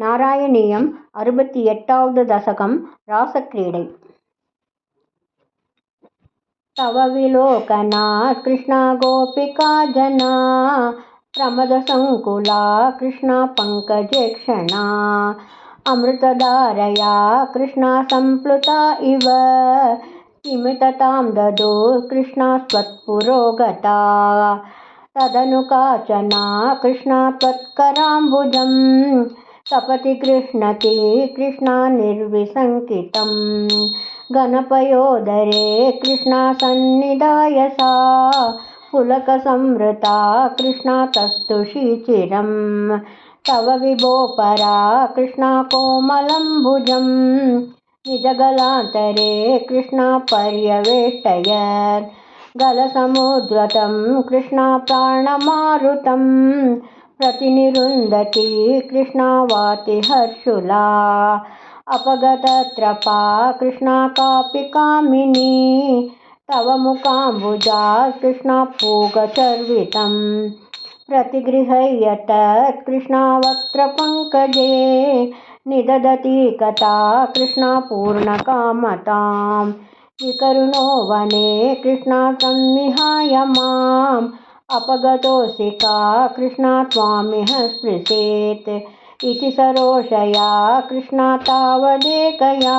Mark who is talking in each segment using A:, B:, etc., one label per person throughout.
A: நாராயணியம் அறுபத்தி எட்டாவது தசகம் ராசக்ரீடை தவ விலோகனா கிருஷ்ணா கோபிகா ஜனா प्रमदसङ्कुला कृष्णापङ्कजेक्षणा अमृतधारया कृष्णा सम्प्लुता इव किमिततां ददो कृष्णा त्वत्पुरोगता तदनु काचना कृष्णा त्वत्कराम्बुजम् తపతి గృహ్ణతి కృష్ణ నిర్విసంకితం. గణపయోదరే కృష్ణాసన్నిధాయ సా పులక సంవృతా కృష్ణ తస్తుషీచిరం తవ విభోపరా కృష్ణ కోమలంబుజం నిజగలాంతరే కృష్ణ పర్యవేష్టయత్ గలసముద్రతం కృష్ణ ప్రాణమారుతం. प्रतिनिरुन्धति कृष्णा वाति हर्षुला अपगतत्रपा कृष्णा कापि कामिनी तव मुखाम्बुजा कृष्णा पूगचर्वितं प्रतिगृह्य तत् कृष्णा वक्त्रपङ्कजे निदधति कथा कृष्णा पूर्णकामतां विकरुणो वने कृष्णा संविहाय माम् अपगतोऽसि का कृष्णा त्वामिह स्पृशेत् इति सरोषया कृष्णा तावदेकया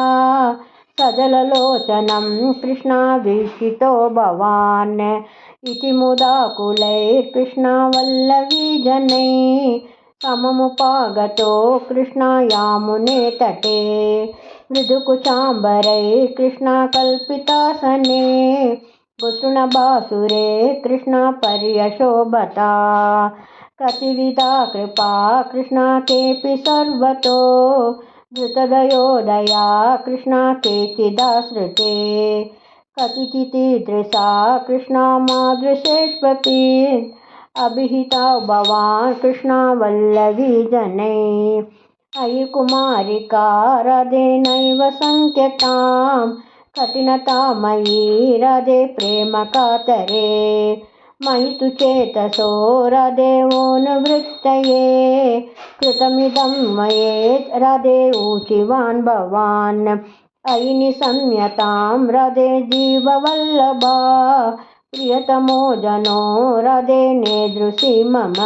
A: सजललोचनं कृष्णा वीक्षितो भवान् इति मुदाकुलैर्कृष्णा वल्लवीजनैः सममुपागतो कृष्णायामुने तटे मृदुकुचाम्बरै कृष्णाकल्पितासने कुसृणबासुरे कृष्णापर्यशोभता कतिविधा कृपा कृष्णा केऽपि सर्वतो। धृतदयोदया कृष्णा केचिदाश्रिते कतिचितीदृशा कृष्णा मादृशेष्वपि अभिहिता भवान् कृष्णावल्लवीजने। अयि कुमारिका रदेनैव सङ्ख्यतां कठिनतामयी रदे प्रेमकातरे मयि तु चेतसो रदेवोऽनुवृत्तये कृतमिदं मयेत् रदे ऊचिवान् भवान् अयि निसंयतां रदे जीववल्लभा प्रियतमो जनो रदे नेदृशि मम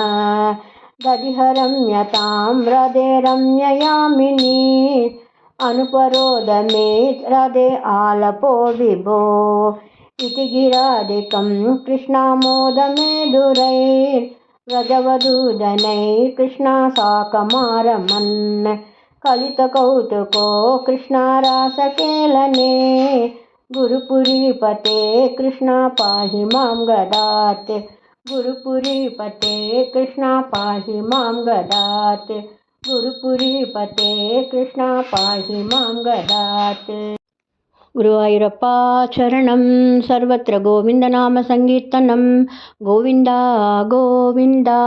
A: दधिहरम्यतां रदे रम्ययामिनी అనుపరోధమే రదే ఆలపో విభో. ఇది గిరాధికం కృష్ణామోదమే దురై వ్రజవదూదనై కృష్ణాశాకమారమన్ కలితకౌతుకో కృష్ణారాసకేలనే గురుపురీపతే కృష్ణ పాహి మాం గదాత్. గురుపురీపతే కృష్ణ పాహి మాం గదాత్. குருபுரி ಗುರುಪುರಿ ಪತೆ ಕೃಷ್ಣ ಪಾಹಿ ಮಾಂಗದಾತ್ சர்வத்திர கோவிந்த நாம சங்கீர்த்தனம். கோவிந்தா கோவிந்தா.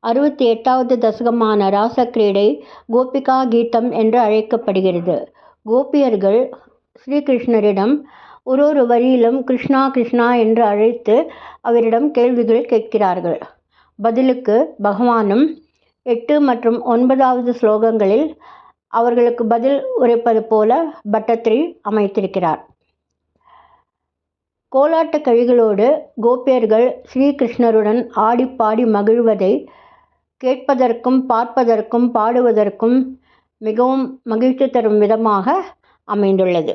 A: அறுபத்தி எட்டாவது தசகமான ராசக்கிரீடை கோபிகா கீதம் என்று அழைக்கப்படுகிறது. கோபியர்கள் ஸ்ரீகிருஷ்ணரிடம் ஒரு ஒரு வரியிலும் கிருஷ்ணா கிருஷ்ணா என்று அழைத்து அவரிடம் கேள்விகள் கேட்கிறார்கள். பதிலுக்கு பகவானும் எட்டு மற்றும் ஒன்பதாவது ஸ்லோகங்களில் அவர்களுக்கு பதில் உரைப்பது போல பட்டத்திரி அமைத்திருக்கிறார். கோலாட்ட கழிகளோடு கோபியர்கள் ஸ்ரீகிருஷ்ணருடன் ஆடி பாடி மகிழ்வதை கேட்பதற்கும் பார்ப்பதற்கும் பாடுவதற்கும் மிகவும் மகிழ்ச்சி தரும் விதமாக அமைந்துள்ளது.